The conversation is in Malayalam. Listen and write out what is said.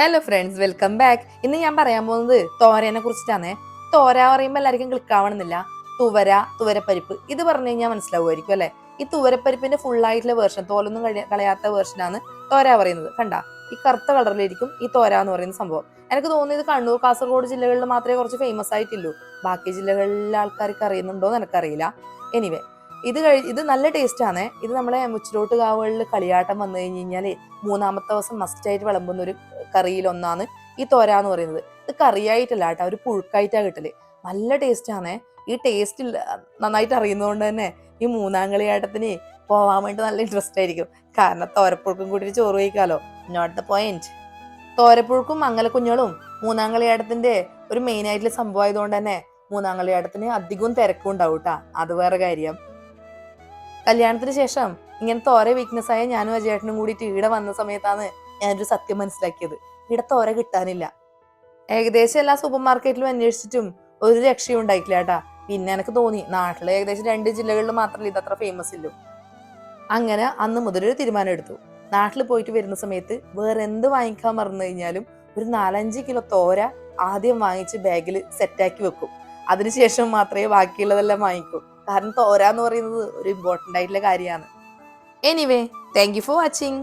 ഹലോ ഫ്രണ്ട്സ് വെൽക്കം ബാക്ക് ഇന്ന് ഞാൻ പറയാൻ പോകുന്നത് തോരനെ കുറിച്ചിട്ടാണേ. തോര പറയുമ്പോൾ എല്ലാവർക്കും ക്ലിക്ക് ആവണമെന്നില്ല തുവര തുവരപ്പരിപ്പ്. ഇത് പറഞ്ഞു കഴിഞ്ഞാൽ മനസ്സിലാവുമായിരിക്കും അല്ലെ? ഈ തുവരപ്പരിപ്പിന്റെ ഫുൾ ആയിട്ടുള്ള വേർഷൻ തോലൊന്നും കളയാത്ത വേർഷനാണ് തോര പറയുന്നത്. കണ്ട? ഈ കറുത്ത കളറിലിരിക്കും ഈ തോര എന്ന് പറയുന്ന സംഭവം. എനിക്ക് തോന്നുന്നത് കണ്ണൂർ കാസർഗോഡ് ജില്ലകളിൽ മാത്രമേ കുറച്ച് ഫേമസ് ആയിട്ടുള്ളൂ. ബാക്കി ജില്ലകളിലെ ആൾക്കാർക്ക് അറിയുന്നുണ്ടോ എന്ന് എനിക്കറിയില്ല. എനിവേ ഇത് കഴി ഇത് നല്ല ടേസ്റ്റ് ആണ് ഇത് നമ്മളെ മുച്ചിലോട്ട് കാവുകളിൽ കളിയാട്ടം വന്നു കഴിഞ്ഞ് കഴിഞ്ഞാൽ മൂന്നാമത്തെ ദിവസം മസ്റ്റായിട്ട് വിളമ്പുന്ന ഒരു കറിയിൽ ഒന്നാണ് ഈ തോര എന്ന് പറയുന്നത്. ഇത് കറിയായിട്ടല്ല കേട്ടോ ഒരു പുഴുക്കായിട്ടാണ് കിട്ടൽ. നല്ല ടേസ്റ്റ് ആണേ ഈ ടേസ്റ്റ് നന്നായിട്ട് അറിയുന്നതുകൊണ്ട് തന്നെ ഈ മൂന്നാം കളിയാട്ടത്തിന് പോവാൻ വേണ്ടി നല്ല ഇൻട്രസ്റ്റ് ആയിരിക്കും. കാരണം തോരപ്പുഴുക്കും കൂടി ചോറ് കഴിക്കാമല്ലോ നോട്ട് ദ പോയിന്റ് തോരപ്പുഴുക്കും മംഗലക്കുഞ്ഞുകളും മൂന്നാം കളിയാട്ടത്തിന്റെ ഒരു മെയിൻ ആയിട്ടുള്ള സംഭവം ആയതുകൊണ്ട് തന്നെ മൂന്നാം കളിയാട്ടത്തിന് അധികവും തിരക്കും ഉണ്ടാവും കേട്ടാ. അത് വേറെ കാര്യം. കല്യാണത്തിന് ശേഷം ഇങ്ങനത്തെ ഓരോ വീക്ക്നെസ് ആയ ഞാനും അജയേട്ടനും കൂടിയിട്ട് ഈടെ വന്ന സമയത്താണ് ഞാനൊരു സത്യം മനസ്സിലാക്കിയത്. ഇവിടെ തോര കിട്ടാനില്ല. ഏകദേശം എല്ലാ സൂപ്പർ മാർക്കറ്റിലും അന്വേഷിച്ചിട്ടും ഒരു രക്ഷയും ഉണ്ടായിട്ടില്ല കേട്ടാ. പിന്നെ എനിക്ക് തോന്നി നാട്ടിലെ ഏകദേശം രണ്ട് ജില്ലകളിൽ മാത്രമല്ല ഇതത്ര ഫേമസ് ഇല്ലു. അങ്ങനെ അന്ന് മുതൽ ഒരു തീരുമാനം എടുത്തു. നാട്ടിൽ പോയിട്ട് വരുന്ന സമയത്ത് വേറെ എന്ത് വാങ്ങിക്കാൻ മറന്നു കഴിഞ്ഞാലും ഒരു നാലഞ്ച് കിലോ തോര ആദ്യം വാങ്ങിച്ച് ബാഗിൽ സെറ്റാക്കി വെക്കും. അതിനുശേഷം മാത്രമേ ബാക്കിയുള്ളതെല്ലാം വാങ്ങിക്കൂ. കാരണം തോരാന്ന് പറയുന്നത് ഒരു ഇമ്പോർട്ടന്റ് ആയിട്ടുള്ള കാര്യമാണ്. Anyway thank you for watching